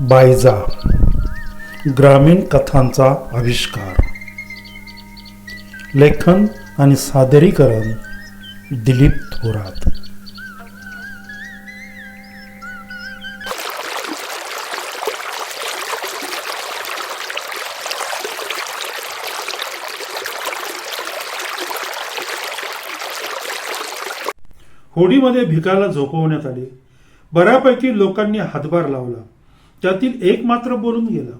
बायजा ग्रामीण कथांचा आविष्कार. लेखन आणि सादरीकरण दिलीप थोरात. होडीमध्ये भिकाला झोपवण्यात आले. बऱ्यापैकी लोकांनी हातभार लावला. त्यातील एक मात्र बोलून गेला.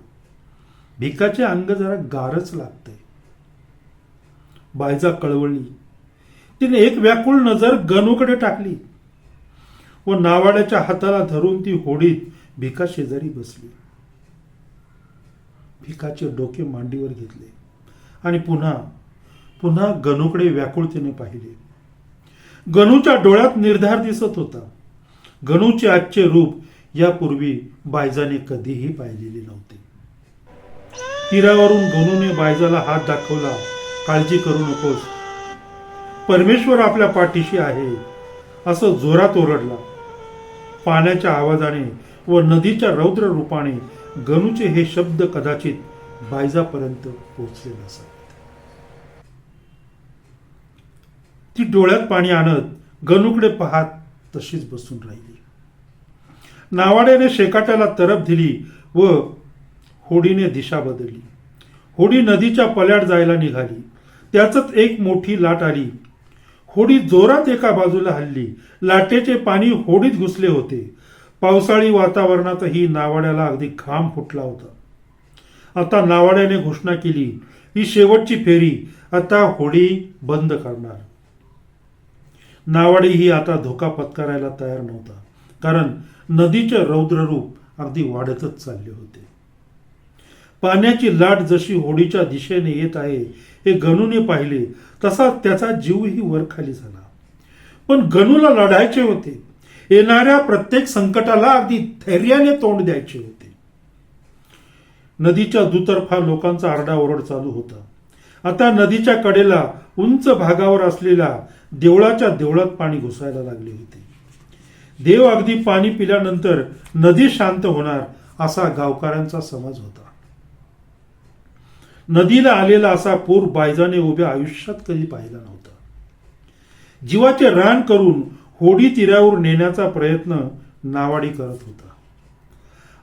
भिकाचे अंग जरा गारच लागते बायजा कळवळली. तिने एक व्याकुळ नजर गणूकडे टाकली. व नावाड्याच्या हाताला धरून ती होडीत भिका शेजारी बसली. भिकाचे डोके मांडीवर घेतले. आणि पुन्हा पुन्हा गणूकडे व्याकुळतेने पाहिले. गणूच्या डोळ्यात निर्धार दिसत होता. गणूचे आजचे रूप यापूर्वी बायजाने कधीही पाहिलेले नव्हते. तीरावरून गणूने बायजाला हात दाखवला काळजी करू नकोस. परमेश्वर आपल्या पाठीशी आहे असं जोरात ओरडला. पाण्याच्या आवाजाने व नदीच्या रौद्र रूपाने गणूचे हे शब्द कदाचित बायजापर्यंत पोहोचले नसत ती डोळ्यात पाणी आणत गणूकडे पाहत तशीच बसून राहिली. नावाड्याने शेकाट्याला तरफ दिली व होडीने दिशा बदलली. होडी नदीच्या पल्याड जायला निघाली. त्याच एक मोठी लाट आली. होडी जोरात एका बाजूला हल्ली. लाटेचे पाणी होडीत घुसले होते. पावसाळी वातावरणातही नावाड्याला अगदी घाम फुटला होता. आता नावाड्याने घोषणा केली ही शेवटची फेरी. आता होडी बंद करणार. नावाडी ही आता धोका पत्करायला तयार नव्हता. कारण नदीचे रौद्ररूप अगदी वाढतच चालले होते. पाण्याची लाट जशी होडीच्या दिशेने येत आहे हे गणूने पाहिले तसा त्याचा जीवही वरखाली झाला. पण गणूला लढायचे होते. येणाऱ्या प्रत्येक संकटाला अगदी धैर्याने तोंड द्यायचे होते. नदीच्या दुतर्फा लोकांचा आरडाओरड चालू होता. आता नदीच्या कडेला उंच भागावर असलेल्या देवळाच्या देवळात पाणी घुसायला लागले होते. देव अगदी पाणी पिल्यानंतर नदी शांत होणार असा गावकऱ्यांचा समज होता. नदीला आलेला असा पूर बायजाने उभ्या आयुष्यात कधी पाहिला नव्हता. जीवाचे रान करून होडी तीरावर नेण्याचा प्रयत्न नावाडी करत होता.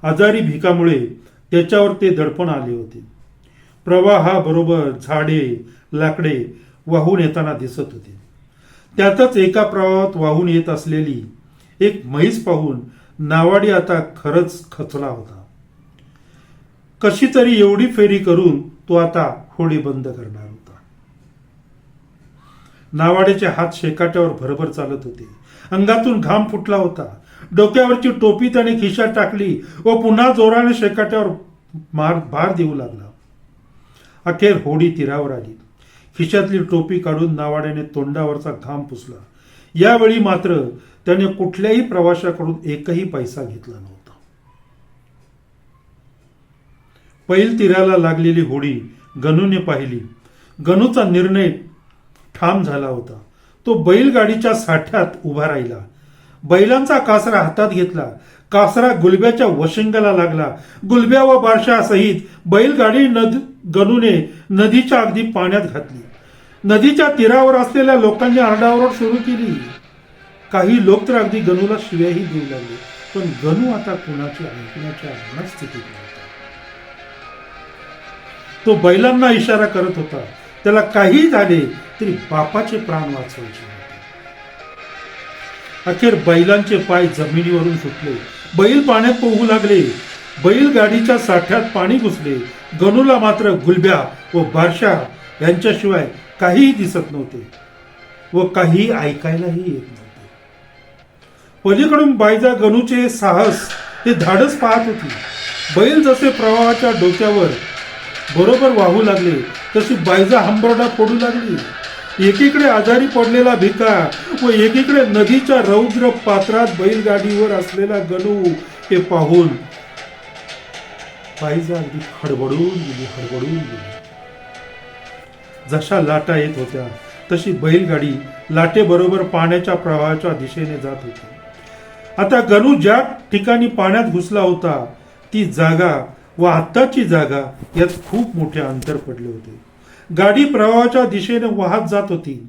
आजारी भिकामुळे त्याच्यावर ते दडपण आले होते. प्रवाहाबरोबर झाडे लाकडे वाहून येताना दिसत होते. त्यातच एका प्रवाहात वाहून येत असलेली एक म्हैस पाहून नावाडी आता खरंच खचला होता. कशी तरी एवढी फेरी करून तो आता होडी बंद करणार होता. नावाड्याचे हात शेकाट्यावर भरभर चालत होते. अंगातून घाम फुटला होता. डोक्यावरची टोपी त्याने खिशात टाकली व पुन्हा जोराने शेकाट्यावर मार भार देऊ लागला. अखेर होडी तीरावर आली. खिशातली टोपी काढून नावाड्याने तोंडावरचा घाम पुसला. यावेळी मात्र त्याने कुठल्याही प्रवाशाकडून एकही पैसा घेतला नव्हता. पैल तिराला लागलेली होडी गणूने पाहिली. गणूचा निर्णय ठाम झाला होता. तो बैलगाडीच्या साठ्यात उभा राहिला. बैलांचा कासरा हातात घेतला. कासरा गुलब्याच्या वशिंगाला लागला. गुलब्या व बारशासहित बैलगाडी नद गणूने नदीच्या अगदी पाण्यात घातली. नदीच्या तीरावर असलेल्या लोकांनी आरडाओरड सुरू केली. काही लोक तर अगदी गणूला शिव्याही देऊ लागले. पण गणू आता कुणाची ऐकण्याच्या मनस्थितीत नव्हता तो बैलांना इशारा करत होता. त्याला काही झाले तरी बापाचे प्राण वाचवायचे अखेर बैलांचे पाय जमिनीवरून सुटले. बैल पाण्यात पोहू लागले. बैलगाडीच्या साठ्यात पाणी घुसले. गणूला मात्र गुलब्या व बारशा यांच्याशिवाय काहीही दिसत नव्हते व काही ऐकायलाही येत नव्हते. पलीकडून बायजा गणूचे साहस हे धाडस पाहत होती. बैल जसे प्रवाहाच्या डोक्यावर बरोबर वाहू लागले तशी बायजा हंबरडा पडू लागली. एकीकडे आजारी पडलेला भिका व एकीकडे नदीच्या रौद्र पात्रात बैलगाडीवर असलेला गणू हे पाहून बाईजा अगदी खडबडून गेली हडबडून गेली. जशा लाटा येत होत्या तशी बैलगाडी लाटेबरोबर पाण्याच्या प्रवाहाच्या दिशेने जात होती. आता गणू ज्या ठिकाणी पाण्यात घुसला होता ती जागा व आत्ताची जागा यात खूप मोठे अंतर पडले होते. गाडी प्रवाहाच्या दिशेने वाहत जात होती.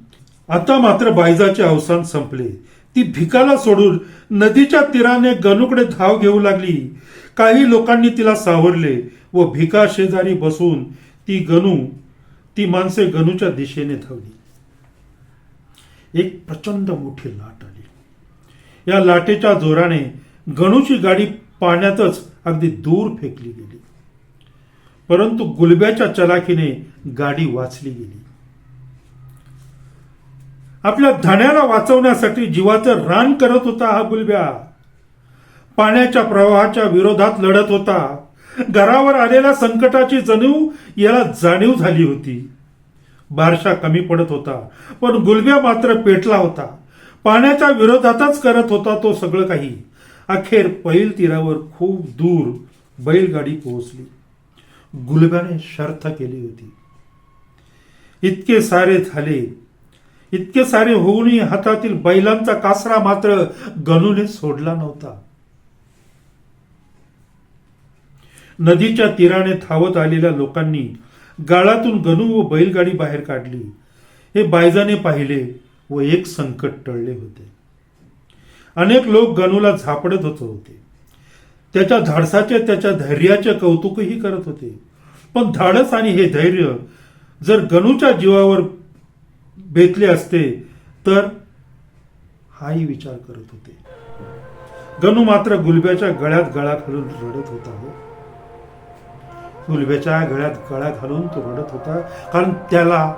आता मात्र बायजाचे अवसान संपले. ती भिकाला सोडून नदीच्या तीराने गणूकडे धाव घेऊ लागली. काही लोकांनी तिला सावरले व भिका शेजारी बसून ती गणू ती माणसे गणूच्या दिशेने धावली. एक प्रचंड मोठी लाट. या लाटेच्या जोराने गणूची गाडी पाण्यातच अगदी दूर फेकली गेली. परंतु गुलब्याच्या चलाखीने गाडी वाचली गेली. आपल्या धण्याला वाचवण्यासाठी जीवाचं रान करत होता हा गुलब्या. पाण्याच्या प्रवाहाच्या विरोधात लढत होता. घरावर आलेल्या संकटाची जणीव याला जाणीव झाली होती. बारशा कमी पडत होता पण गुलब्या मात्र पेटला होता. पाण्याच्या विरोधातच करत होता तो सगळं काही. अखेर पैल तीरावर खूप दूर बैलगाडी पोहोचली. गुलब्याने शर्थ केली होती. इतके सारे झाले. इतके सारे होऊनही हातातील बैलांचा कासरा मात्र गणूने सोडला नव्हता. नदीच्या तीराने थावत आलेल्या लोकांनी गाळातून गणू व बैलगाडी बाहेर काढली. हे बायजाने पाहिले. व एक संकट टळले होते. अनेक लोक गणूला झापडत होत होते. त्याच्या धाडसाचे त्याच्या धैर्याचे कौतुकही करत होते. पण धाडस आणि हे धैर्य जर गणूच्या जीवावर बेतले असते तर हाही विचार करत होते. गणू मात्र गुलब्याच्या गळ्यात गळा घालून रडत होता हो. गुलब्याच्या गळ्यात गळा घालून तो रडत होता. कारण त्याला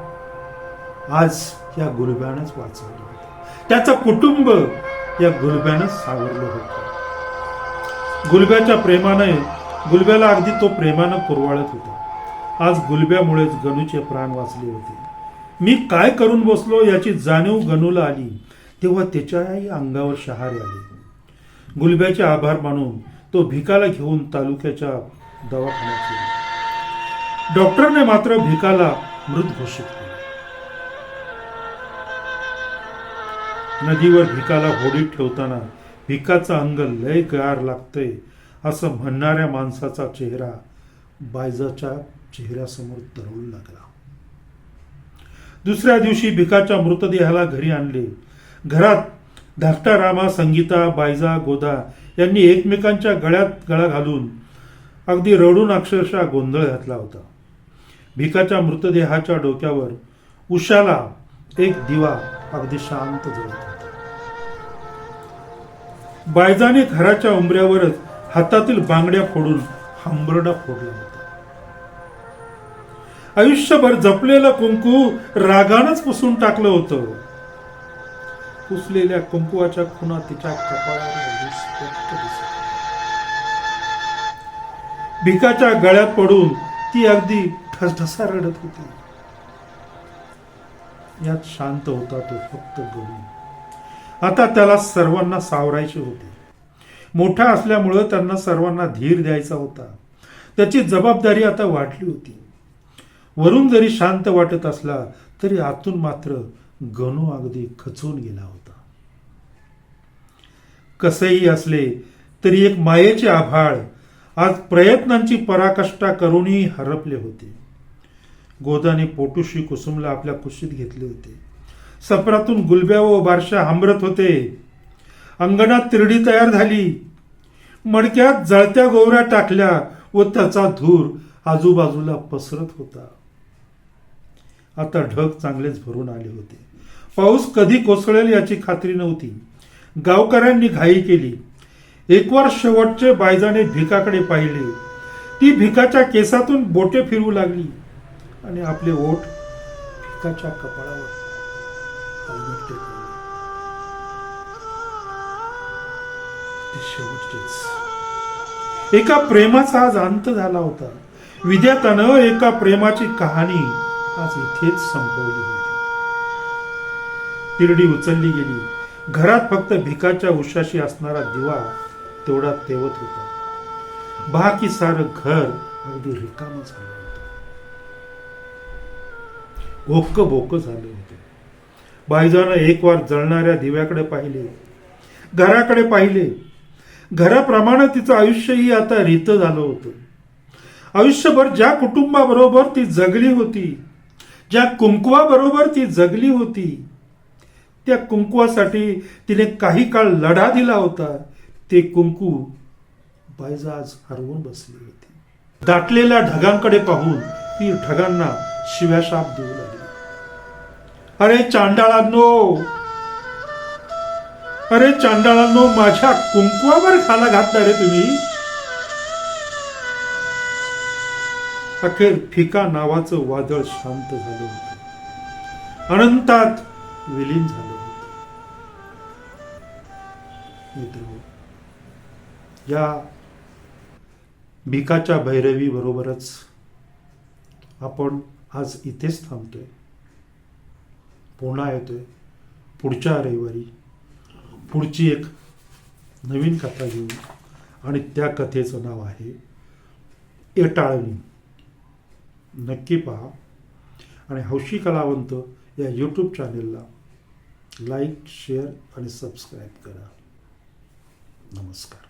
आज या गुलब्यानंच वाचवलं होतं. त्याचं कुटुंब या गुलब्यानंच सावरलं होतं. गुलब्याच्या प्रेमाने गुलब्याला अगदी तो प्रेमानं पुरवाळत होता. आज गुलब्यामुळेच गणूचे प्राण वाचले होते. मी काय करून बसलो याची जाणीव गणूला आली. तेव्हा त्याच्याही अंगावर शहारे आले. गुलब्याचे आभार मानून तो भिकाला घेऊन तालुक्याच्या दवाखान्यात गेला. डॉक्टरने मात्र भिकाला मृत घोषित नदीवर भिकाला होडीत ठेवताना भिकाचं अंग लय गार लागतंय असं म्हणणाऱ्या माणसाचा चेहरा बायजाच्या चेहऱ्यासमोर तरळू लागला. दुसऱ्या दिवशी भिकाच्या मृतदेहाला घरी आणले. घरात धाकटा रामा संगीता बायजा गोदा यांनी एकमेकांच्या गळ्यात गळा घालून अगदी रडून अक्षरशः गोंधळ घातला होता. भिकाच्या मृतदेहाच्या डोक्यावर उशाला एक दिवा अगदी शांत जळत होता. बायजाने घराच्या उंबऱ्यावरच हातातील बांगड्या फोडून हांबरडा फोडला होता. आयुष्यभर जपलेलं कुंकू रागानच पुसून टाकलं होतं. पुसलेल्या कुंकुवाच्या खुणा तिच्या कपाळावर भिकाच्या गळ्यात पडून ती अगदी ठसठसा रडत होती. यात शांत होता तो फक्त गणू आता त्याला सर्वांना सावरायचे होते. मोठा असल्यामुळं त्यांना सर्वांना धीर द्यायचा होता. त्याची जबाबदारी आता वाढली होती. वरून जरी शांत वाटत असला तरी आतून मात्र गणू अगदी खचून गेला होता. कसेही असले तरी एक मायेचे आभाळ आज प्रयत्नांची पराकाष्ठा करूनही हरपले होते. गोदाने पोटुशी कुसुमला आपल्या कुशीत घेतले होते. सपरातून गुलब्या व बारशा हांबरत होते. अंगणात तिरडी तयार झाली. मडक्यात जळत्या गोवऱ्या टाकल्या व त्याचा धूर आजूबाजूला पसरत होता. आता ढग चांगलेच भरून आले होते. पाऊस कधी कोसळेल याची खात्री नव्हती. गावकऱ्यांनी घाई केली. एकवार शेवटचे बायजाने भिकाकडे पाहिले. ती भिकाच्या केसातून बोटे फिरवू लागली आणि आपले ओठ भिकाच्या कपाळावर शेवटचेच एका प्रेमाचा आज अंत झाला होता. विद्यातानं एका प्रेमाची कहाणी आज इथेच संपवली होती. तिरडी उचलली गेली. घरात फक्त भिकाच्या उशाशी असणारा दिवा तेवढा तेवत होता. बाकी सारं घर अगदी रिकाम झालं होतं. भोक्क बोक झाले होते. बायजानं एक वार जळणाऱ्या दिव्याकडे पाहिले. घराकडे पाहिले. घराप्रमाणे तिचं आयुष्यही आता रीत झालं होतं. आयुष्यभर ज्या कुटुंबाबरोबर ती जगली होती ज्या कुंकवाबरोबर ती जगली होती त्या कुंकवासाठी तिने काही काळ लढा दिला होता. ते कुंकू बायजा आज हरवून बसली होती. दाटलेल्या ढगांकडे पाहून ती ढगांना शिव्याशाप देऊ लागली. अरे चांडाळांनो. अरे चांडाळांनो माझ्या कुंकवावर खाला घातला रे तुम्ही. अखेर फिका नावाचं वादळ शांत झालं होतं. अनंतात विलीन झालं होत. मित्र या भिकाच्या भैरवी बरोबरच आपण आज इथेच थांबतोय. पुन्हा आहे पुढच्या रविवारी पुढची एक नवीन कथा घेऊ आणि त्या कथेचं नाव आहे एटाळणी. नक्की पहा. आणि हौशी कलावंत या यूट्यूब चॅनेलला लाईक शेअर आणि सबस्क्राईब करा. नमस्कार.